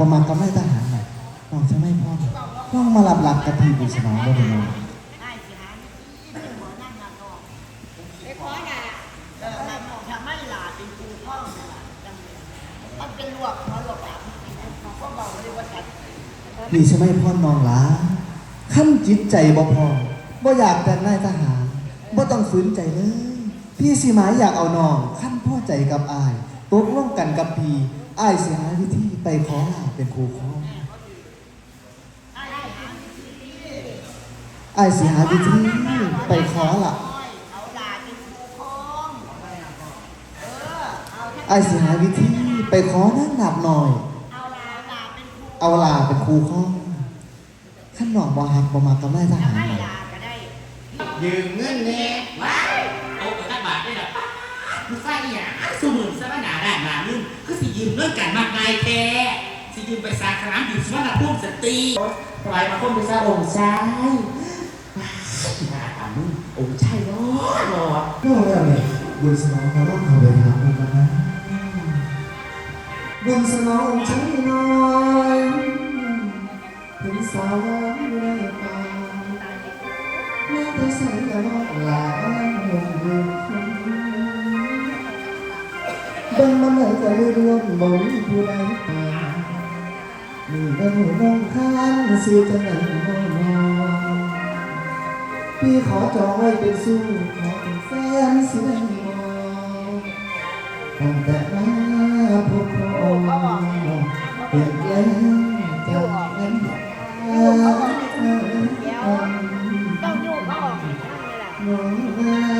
ประมาณก็ไม่ทหารน้องจะไม่พ่อน้องมาหลับหลับกับพี่บุษนาบ่ได้น้องได้สิฮะนี่หมอนั่งมาก่อไอ้ขอน่ะเออทำไมหลาเป็นครูพ่อน่ะล่ะลยมันเป็นลวกเพราะลวกแบบเขาก็บอกเลยว่าจัดพี่จะไม่พ่อน้องหลาขั้นจิตใจบ่พ่อบ่อยากแต่นายทหารบ่ต้องฝืนใจเลย พี่สิหมายอยากเอาน้อง ขั้นพ่อใจกับอายตกลงกันกับพี่อายสิหาวิธีไปขอลา เป็นครูข้องไอ้สิหาวิธีไปขอละเอาหลาเป็นครูพ่องเออเอาไอ้สิหาวิธีไปขอนั่งหนับหน่อย เอาลาเป็นครูข้องขั้นหนองบ่หักบ่มากำไรทจะหารหน่อยยืมเงินเนี่ยว้ายเอาไปตั้งบาทได้หรอมึงใส่เนี่ยสูหมื่นสมนาได้มามึงก็สิยืมเรื่องกันมากมายแท้สิยืมไปสาขนามยืมสมนาพุ่มสตรีปล่อยมาพุ่มไปซะองค์ชายหาถามมึงองค์ชายรอรอก็แล้วเนี่ยบุญสนองเขาต้องเขาไปหาบุญกันะบุญสนององค์ชายน้อยเห็นสาวงามอยู่ในป่าแม่ไปใส่กระบอกหลานหงเดือนคนเบิ่งมันไหนก็ได้รวมบ่มีผู้ใดตา มมีเงินน้องค้างซื้อจะไหนน้องนอนพี่ขอจองไว้เป็นสู้ขอเป็นแฟนสิได้มองตั้งแต่มาพบพระองค์เปลี่ยนแปลงจากนั้นเดี๋ยวต้องโยกเขาออกนั่นเลยล่ะน้อง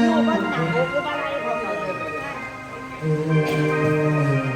โยกมั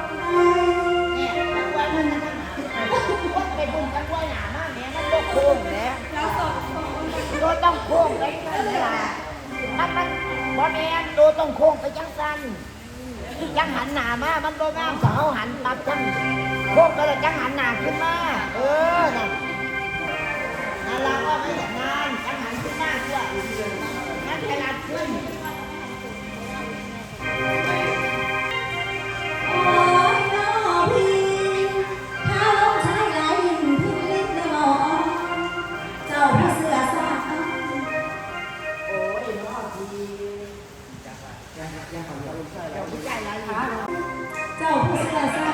บอลแอนโดนต้องโค้งไปจังสันจังหันหน้ามามันโดนงามสาวหันตับจังโค้งก็เลยจังหันหน้าขึ้นมาเออนั่นนั่นละก็ไม่อย่างนั้นจังหันขึ้นหน้าเพื่อ เ